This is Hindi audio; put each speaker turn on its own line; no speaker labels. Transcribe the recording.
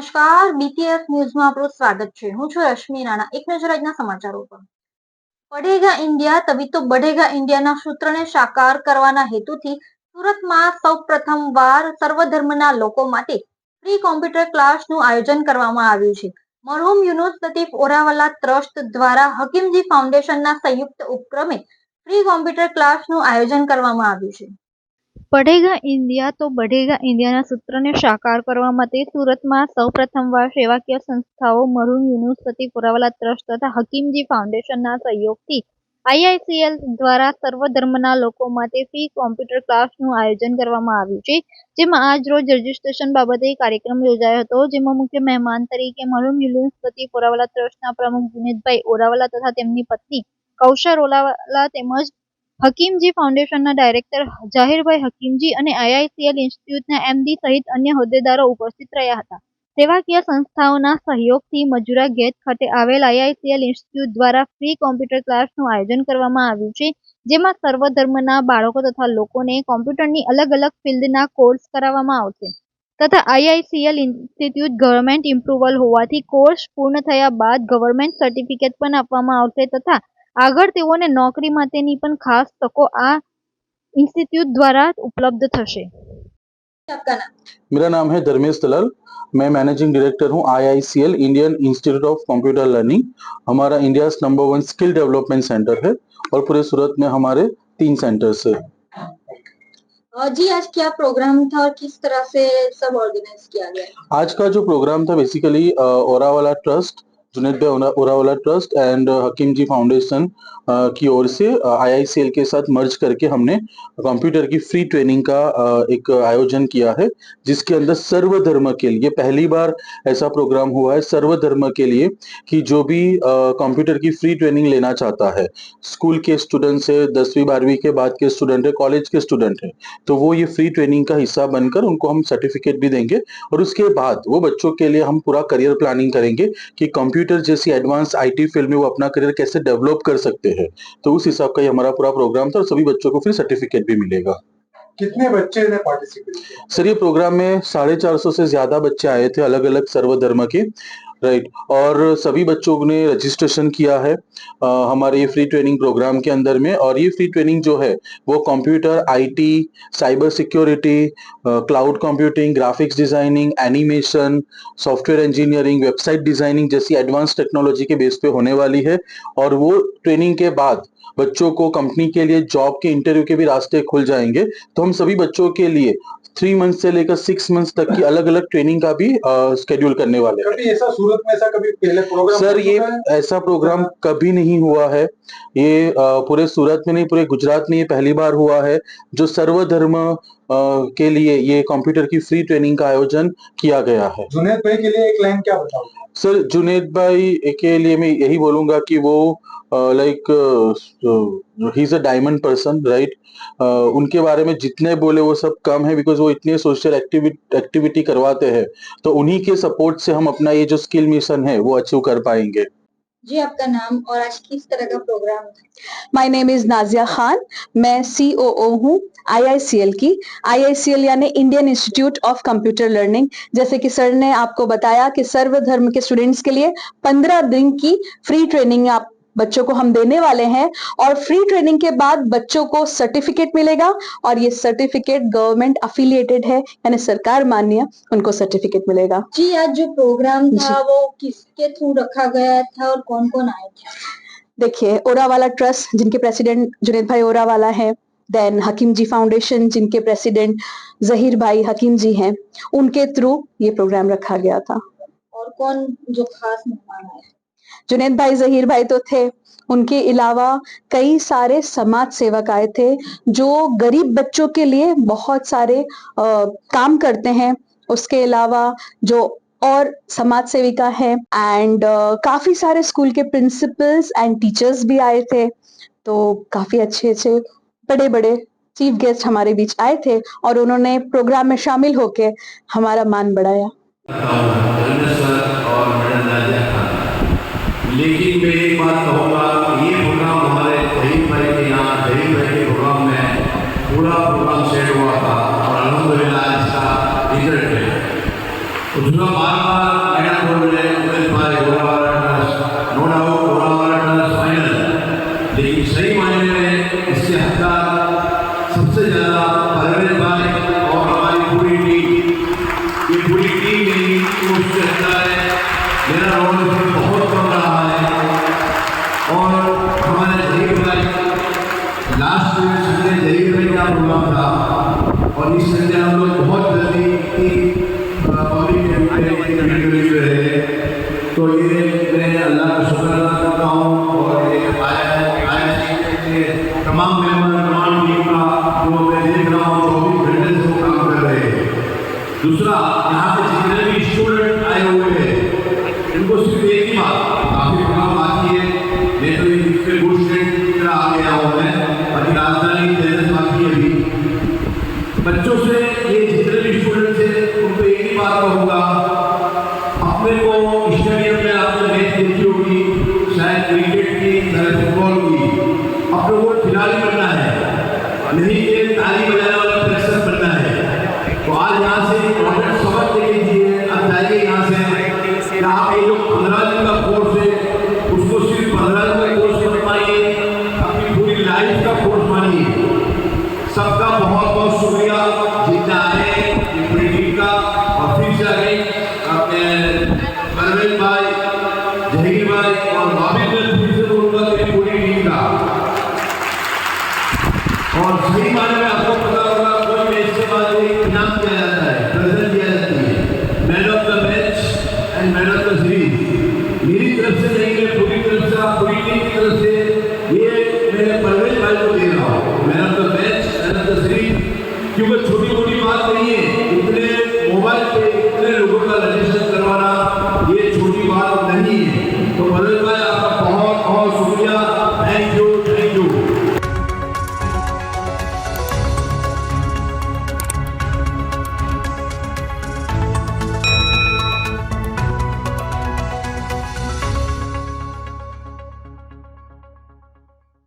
નમસ્કાર. બીટીએસ ન્યૂઝમાં આપણું સ્વાગત છે. હું છું રશ્મિ રાણા. એક નજર આજના સમાચારો પર. પડેગા ઇન્ડિયા તવી તો બઢેગા ઇન્ડિયાના સૂત્રને સાકાર કરવાના હેતુથી સુરતમાં સૌ પ્રથમવાર સર્વધર્મના લોકો માટે ફ્રી કોમ્પ્યુટર ક્લાસનું આયોજન કરવામાં આવ્યું છે. મરહુમ યુનુસ લતીફ ઓરાવાલા ટ્રસ્ટ દ્વારા હકીમજી ફાઉન્ડેશનના સંયુક્ત ઉપક્રમે ફ્રી કોમ્પ્યુટર ક્લાસનું આયોજન કરવામાં આવ્યું છે.
પઢેગા ઇન્ડિયા તો બઢેગા ઇન્ડિયાના સૂત્રને સાકાર કરવા માટે સુરતમાં સૌ પ્રથમવાર સેવાકીય સંસ્થાઓ મરૂન યુનિવર્સિટી પુરાવાલા ટ્રસ્ટ તથા હકીમજી ફાઉન્ડેશનના સહયોગથી આઈઆઈસીએલ દ્વારા સર્વધર્મના લોકો માટે ફી કોમ્પ્યુટર ક્લાસનું આયોજન કરવામાં આવ્યું છે. જેમાં આજ રોજ રજીસ્ટ્રેશન બાબતે કાર્યક્રમ યોજાયો હતો. જેમાં મુખ્ય મહેમાન તરીકે મરૂન યુનિવર્સિટી પુરાવાલા ટ્રસ્ટના પ્રમુખ જુનેદભાઈ ઓરાવાલા તથા તેમની પત્ની કૌશર ઓલાવાલા તેમજ હકીમજી ફાઉન્ડેશનના ડાયરેક્ટર જાહેરભાઈ હકીમજી અને આઈઆઈસીએલ ઇન્સ્ટિટ્યૂટના એમડી સહિત અન્ય હોદ્દેદારો ઉપસ્થિત રહ્યા હતા. સેવાકીય સંસ્થાઓના સહયોગથી મજુરા ગેટ ખાતે આવેલ આઈઆઈસીએલ ઇન્સ્ટિટ્યૂટ દ્વારા ફ્રી કોમ્પ્યુટર ક્લાસનું આયોજન કરવામાં આવ્યું છે, જેમાં સર્વધર્મના બાળકો તથા લોકોને કોમ્પ્યુટરની અલગ અલગ ફિલ્ડના કોર્સ કરાવવામાં આવશે. તથા આઈઆઈસીએલ ઇન્સ્ટિટ્યૂટ ગવર્મેન્ટ ઇમ્પ્રુવલ હોવાથી કોર્સ પૂર્ણ થયા બાદ ગવર્મેન્ટ સર્ટિફિકેટ પણ આપવામાં આવશે તથા આગળ તેઓને નોકરી માટેની પણ ખાસ તકો આ ઇન્સ્ટિટ્યૂટ દ્વારા ઉપલબ્ધ થશે
आपका नाम
मेरा नाम है धर्मेश दलाल मैं मैनेजिंग डायरेक्टर हूँ IICL Indian institute of computer learning हमारा India number one skill development centre है और पूरे सूरत में हमारे तीन सेंटर्स है
अ, जी आज क्या प्रोग्राम था और किस तरह से सब ऑर्गेनाइज किया गया
आज का जो प्रोग्राम था basically ओरावाला trust Junaid bhai Orawala trust and Hakim ji foundation की ओर से आईआईसीएल के साथ मर्ज करके हमने कंप्यूटर की फ्री ट्रेनिंग का एक आयोजन किया है, जिसके अंदर सर्वधर्म के लिए, पहली बार ऐसा प्रोग्राम हुआ है सर्वधर्म के लिए कि जो भी कंप्यूटर की फ्री ट्रेनिंग लेना चाहता है स्कूल के स्टूडेंट से दसवीं, बारहवीं के बाद के स्टूडेंट है कॉलेज के स्टूडेंट है तो वो ये फ्री ट्रेनिंग का हिस्सा बनकर उनको हम सर्टिफिकेट भी देंगे और उसके बाद वो बच्चों के लिए हम पूरा करियर प्लानिंग करेंगे कि कंप्यूटर जैसी एडवांस आईटी फ़ील्ड में वो अपना करियर कैसे डेवलप कर सकते हैं? तो उस हिसाब का ये हमारा पूरा प्रोग्राम था और सभी बच्चों को फिर सर्टिफिकेट भी मिलेगा।
कितने बच्चे ने पार्टिसिपेट किया
सर ये प्रोग्राम में साढ़े चार सौ से ज़्यादा बच्चे आए थे अलग अलग सर्वधर्म के। राइट और सभी बच्चों ने रजिस्ट्रेशन किया है अ, हमारे ये फ्री ट्रेनिंग प्रोग्राम के अंदर में। और ये फ्री ट्रेनिंग जो है वो computer IT cyber security cloud computing graphics designing animation software engineering website designing जैसी एडवांस टेक्नोलॉजी के बेस पे होने वाली है। और वो ट्रेनिंग के बाद बच्चों को कंपनी के लिए जॉब के इंटरव्यू के भी रास्ते खुल जाएँगे। तो हम सभी बच्चों के लिए थ्री मंथ से लेकर सिक्स मंथ तक की अलग अलग ट्रेनिंग का भी स्केड्यूल करने वाले
कभी ऐसा सूरत में ऐसा कभी पहले प्रोग्राम
सर ये ऐसा प्रोग्राम कभी नहीं हुआ है। ये पूरे सूरत में नहीं पूरे गुजरात में ये पहली बार हुआ है जो सर्वधर्म के लिए ये कंप्यूटर की फ्री ट्रेनिंग का आयोजन किया गया है।
जुनेद भाई के लिए एक लाइन क्या बताओगे
सर जुनेद भाई के लिए मैं यही बोलूँगा कि वो like he is a diamond person right उनके बारे में जितने बोले वो सब कम है बिकॉज़ वो इतने सोशल एक्टिविटी करवाते हैं। तो उन्हीं के सपोर्ट से हम अपना ये जो स्किल मिशन है वो अचीव कर पाएँगे।
जी, आपका नाम और आज किस तरह का program
my name is Nazia Khan मैं सीओओ हूँ आईआईसीएल की। आईआईसीएल यानी Indian Institute of Computer Learning जैसे कि सर ने आपको बताया कि सर्वधर्म के स्टूडेंट्स के लिए पंद्रह दिन की फ्री ट्रेनिंग आप बच्चों को हम देने वाले हैं और फ्री ट्रेनिंग के बाद बच्चों को सर्टिफिकेट मिलेगा और ये सर्टिफिकेट गवर्नमेंट अफिलिएटेड है यानी सरकार मान्य उनको सर्टिफिकेट मिलेगा।
जी आज जो प्रोग्राम था वो किसके थ्रू रखा गया था और कौन कौन आए थे?
देखिए ओरावाला ट्रस्ट जिनके प्रेसिडेंट जुनेद भाई ओरावाला है देन हकीम जी फाउंडेशन जिनके प्रेसिडेंट जहीर भाई हकीम जी हैं उनके थ्रू ये प्रोग्राम रखा गया था।
और कौन जो खास मेहमान आए?
जुनेद भाई जहीर भाई तो थे। उनके अलावा कई सारे समाज सेवक आए थे जो गरीब बच्चों के लिए बहुत सारे अ, काम करते हैं। उसके अलावा जो और समाज सेविका है एंड uh, काफ़ी सारे स्कूल के प्रिंसिपल्स एंड टीचर्स भी आए थे। तो काफ़ी अच्छे अच्छे बड़े बड़े चीफ गेस्ट हमारे बीच आए थे और उन्होंने प्रोग्राम में शामिल होके हमारा मान बढ़ाया।
लेकिन मैं एक बात कहूँगा ये प्रोग्राम हमारे जहीर भाई के यहाँ जहीर भाई के प्रोग्राम में पूरा प्रोग्राम सेट हुआ था और अलहमदिल्ला इसका रिज़ल्ट है। दूसरा बार बार मैडम बोल रहे हैं भाई नो डाउट फाइनल लेकिन सही मायने में सबसे ज़्यादा परवेज और हमारी पूरी टीम ये पूरी टीम अच्छा है। मेरा रोल इसमें बहुत कम रहा है और हमारे जहीर भाई लास्ट में संजय जहीर भाई एक ही अपने को स्टेडियम में आपने मैच देखी होगी, शायद क्रिकेट की चाहे फुटबॉल की अपने को खिलाड़ी बनना है। नहीं ताली बजाने वाला प्रेशर बनना है। तो आज यहाँ से को क्योंकि छोटी मोटी बात नहीं है।